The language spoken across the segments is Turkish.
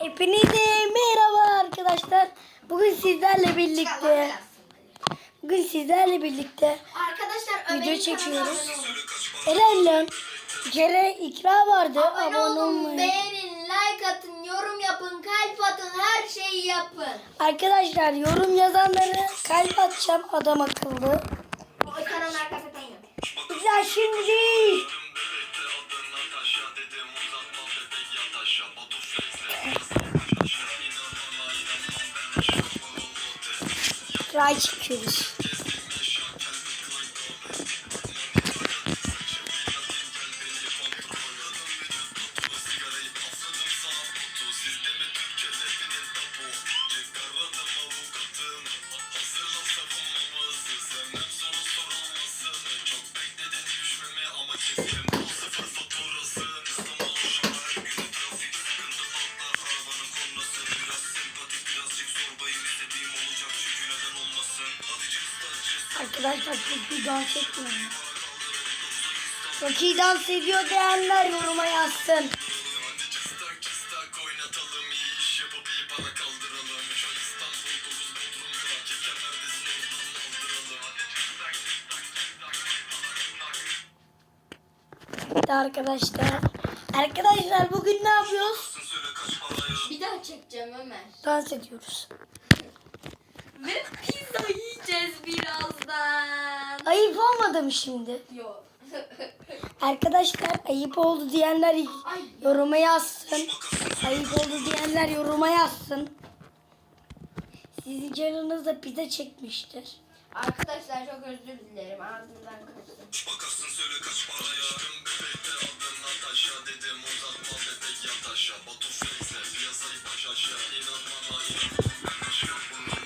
Hepinize merhaba arkadaşlar. Bugün sizlerle birlikte bugün sizlerle birlikte Arkadaşlar video çekiyoruz. Eren'le bir kere ikra vardı. Abone Abone olun, beğenin, like atın, yorum yapın, kalp atın, her şeyi yapın. Arkadaşlar yorum yazanları kalp atacağım adam akıllı. O kanalın arkasından yap. Ya şimdi Ray çekiyoruz. Arkadaşlar çok iyi dans etmiyor. Çok iyi dans ediyor diyenler yoruma yazsın. Evet arkadaşlar. Arkadaşlar bugün ne yapıyoruz? Bir daha çekeceğim Ömer. Dans ediyoruz. Ve pizza yiyeceğiz birazdan. Ayıp olmadı mı şimdi? Yok. Arkadaşlar ayıp oldu diyenler Ay. yoruma yazsın. Ayıp oldu diyenler yoruma yazsın. Sizin canınız pizza çekmiştir. Arkadaşlar çok özür dilerim. Ağzımdan kaçtı. Bakarsın söyle kaç paraya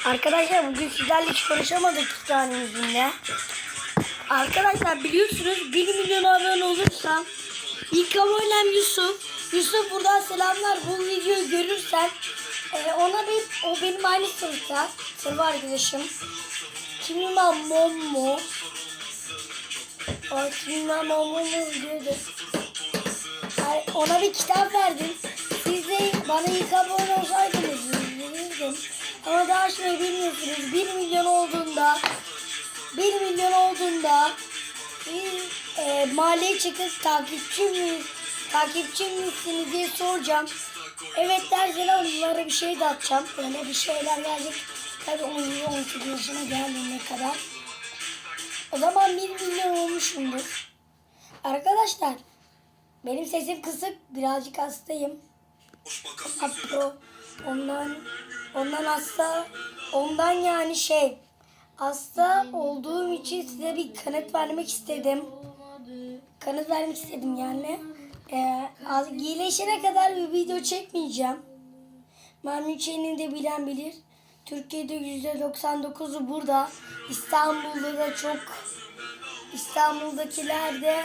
Arkadaşlar bugün sizlerle hiç konuşamadık tane yüzünde. Arkadaşlar biliyorsunuz 1 milyon abone olursam ilk abonem Yusuf. Yusuf buradan selamlar. Bu videoyu görürsen e, ona bir o benim aynı sınıfta. Sınıf arkadaşım. Kimima Momo. O Kimima Momo diyordu. Ay, Ona bir kitap verdim. Siz de bana ilk abone olsaydınız izlenirdim. Ama daha şöyle bilmiyorsunuz. 1 milyon olduğunda 1 milyon olduğunda bir e, mahalleye çıkıp takipçi mi takipçi misiniz diye soracağım. Evet derseniz onlara bir şey de atacağım. Böyle bir şeyler gelecek. Tabii 17-18 yaşına geldiğine kadar. O zaman 1 milyon olmuşumdur. Arkadaşlar benim sesim kısık. Birazcık hastayım. Apro. Ondan ondan hasta ondan yani şey hasta olduğum için size bir kanıt vermek istedim. Kanıt vermek istedim yani. Ee, iyileşene kadar bir video çekmeyeceğim. Mamüçe'nin de bilen bilir. Türkiye'de %99'u burada. İstanbul'da da çok İstanbul'dakiler de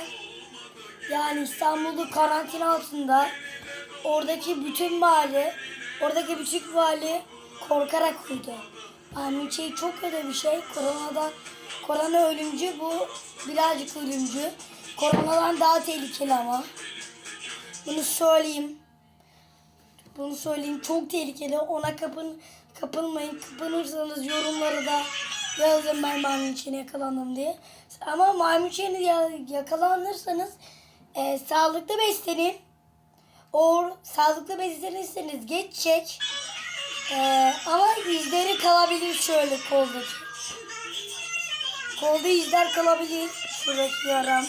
yani İstanbul'da karantina altında oradaki bütün mahalle, oradaki bütün mahalle korkarak uyudu. Şey çok kötü bir şey. Koronadan, korona ölümcü bu birazcık ölümcü. Koronadan daha tehlikeli ama. Bunu söyleyeyim. Bunu söyleyeyim çok tehlikeli. Ona kapın kapılmayın. Kapınırsanız yorumları da yazın ben içine yakalandım diye. Ama ya- yakalanırsanız e, sağlıklı beslenin. O sağlıklı beslenirseniz geçecek. E, ama izleri kalabilir şöyle koldaki. Kolda izler kalabilir. Şuradaki yaram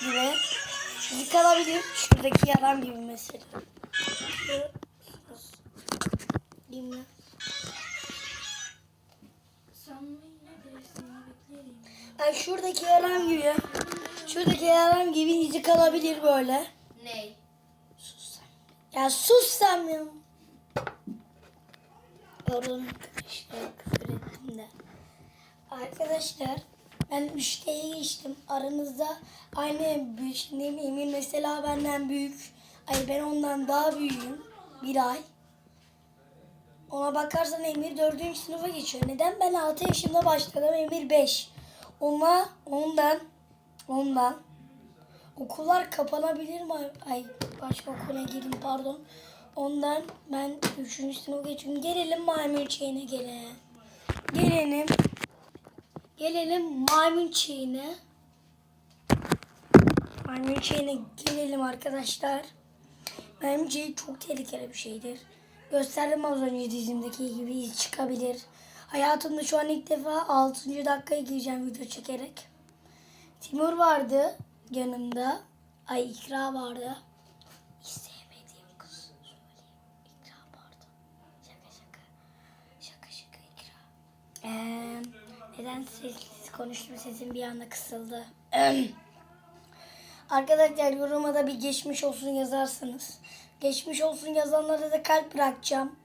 gibi. İzi kalabilir. Şuradaki yaram gibi mesela. Mi? Yani şuradaki yaram gibi. Şuradaki yaram gibi izi kalabilir böyle. Ney? Ya sus sen ya. Pardon arkadaşlar küfür ettim de. Arkadaşlar ben 3D'ye geçtim. Aranızda aynı büyük. Şimdi Emir mesela benden büyük. Ay ben ondan daha büyüğüm. Bir ay. Ona bakarsan Emir 4. sınıfa geçiyor. Neden ben 6 yaşında başladım Emir 5. Ona ondan ondan okullar kapanabilir mi? Ay başka okula girdim pardon. Ondan ben üçüncü sınıfa geçiyorum. Gelelim maymun çiğine gelelim. Gelelim. Gelelim maymun çiğine. Maymun çiğine gelelim arkadaşlar. Maymun çiği çok tehlikeli bir şeydir. Gösterdim az önce dizimdeki gibi çıkabilir. Hayatımda şu an ilk defa 6. dakikaya gireceğim video çekerek. Timur vardı yanımda. Ay İkra vardı. Hiç sevmediğim kız. Söyleyeyim. İkra pardon. Şaka şaka. Şaka şaka İkra. Ee, neden sessiz konuştum sesim bir anda kısıldı. Arkadaşlar yoruma da bir geçmiş olsun yazarsınız. Geçmiş olsun yazanlara da kalp bırakacağım.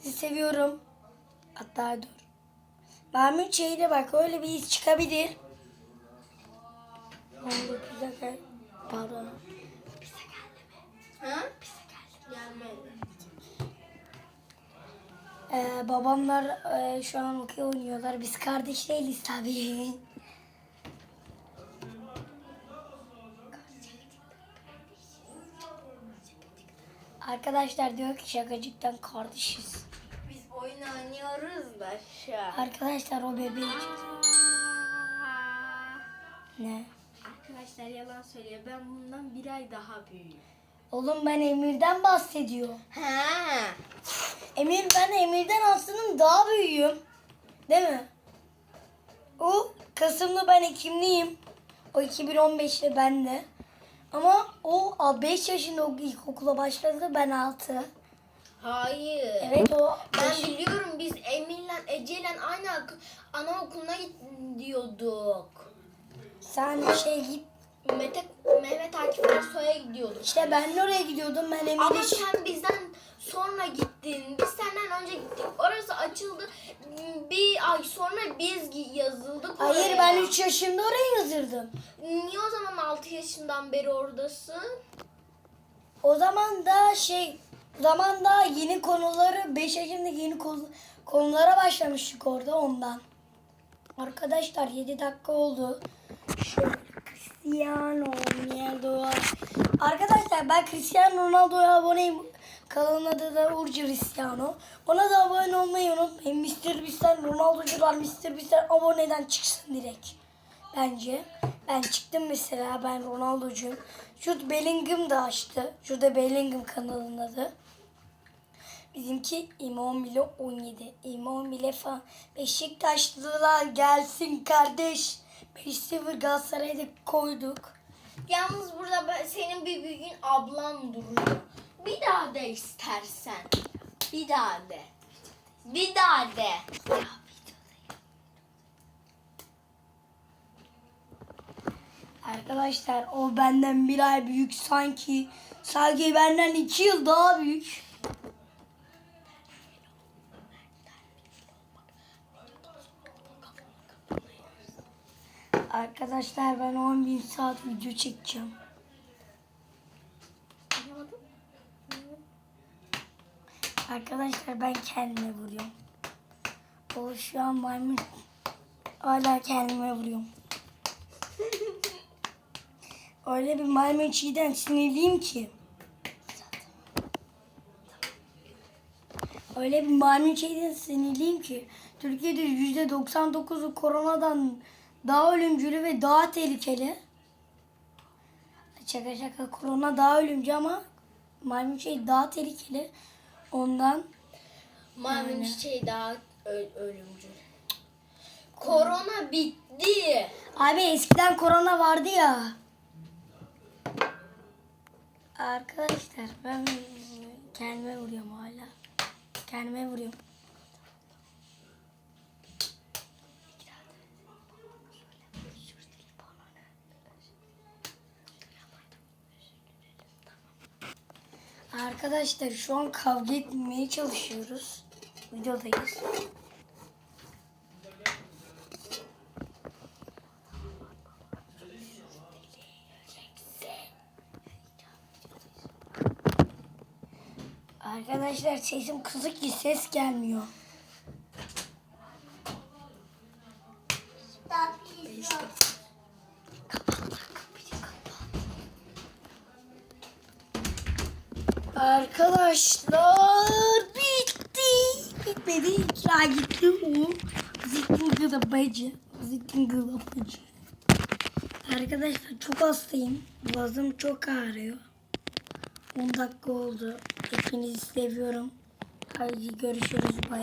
Sizi seviyorum. Hatta dur. Mahmut şeyde bak öyle bir iz çıkabilir. 19 dakika. Pardon. Ha? Gelmedi. Ee, babamlar e, şu an okey oynuyorlar. Biz kardeş değiliz tabii. Arkadaşlar diyor ki şakacıktan kardeşiz. Biz oyun oynuyoruz da şu an. Arkadaşlar o bebeği ne? Arkadaşlar yalan söylüyor. Ben bundan bir ay daha büyüğüm. Oğlum ben Emir'den bahsediyor. Ha. Emir ben Emir'den aslında daha büyüğüm. Değil mi? O Kasımlı ben Ekimliyim. O 2015'te ben de. Ama o 5 yaşında o ilkokula başladı ben 6. Hayır. Evet o Ben beş- biliyorum biz Emir'le Ece'yle aynı anaokuluna gidiyorduk. sen şey git. Mete, Mehmet Akif Ersoy'a gidiyorduk. İşte ben de oraya gidiyordum. Ben Ama Emir'i sen bizden sonra gittin. Biz senden önce gittik. Orası açıldı. Bir ay sonra biz yazıldık oraya. Hayır ben 3 yaşında oraya yazırdım. Niye o zaman 6 yaşından beri oradasın? O zaman da şey o zaman da yeni konuları 5 yaşında yeni konu- konulara başlamıştık orada ondan. Arkadaşlar 7 dakika oldu. Şöyle Cristiano Ronaldo. Arkadaşlar ben Cristiano Ronaldo'ya aboneyim. Kanalın adı da Uğur Cristiano. Ona da abone olmayı unutmayın. Mr. Beast'ten Ronaldo'cular Mr. Beast'ten aboneden çıksın direkt. Bence. Ben çıktım mesela ben Ronaldo'cuyum. Jude Bellingham da açtı. Jude Bellingham kanalının adı. Bizimki Immobile 17. Immobile falan. Beşiktaşlılar gelsin kardeş. 5-0 Galatasaray'da koyduk. Yalnız burada ben- senin bir büyüğün ablan duruyor. Bir daha de istersen. Bir daha de. Bir daha de. Arkadaşlar o benden bir ay büyük sanki. Sanki benden iki yıl daha büyük. Arkadaşlar ben 10 bin saat video çekeceğim. Arkadaşlar ben kendime vuruyorum. O şu an maymun hala kendime vuruyorum. Öyle bir maymun çiğden sinirliyim ki. Öyle bir maymun çiğden sinirliyim ki. Türkiye'de %99'u koronadan daha ölümcül ve daha tehlikeli. Şaka şaka korona daha ölümcül ama maymun çiğ daha tehlikeli. Ondan Maymun Aynen. çiçeği daha ölümcül. Korona bitti. Abi eskiden korona vardı ya. Arkadaşlar ben kendime vuruyorum hala. Kendime vuruyorum. Arkadaşlar şu an kavga etmeye çalışıyoruz. Videodayız. Arkadaşlar sesim kısık ki ses gelmiyor. Arkadaşlar bitti. Bitmedi. İkra gitti. O zittin gıdapacı. Zittin gıdapacı. Arkadaşlar çok hastayım. Boğazım çok ağrıyor. 10 dakika oldu. Hepinizi seviyorum. Hadi görüşürüz. Bay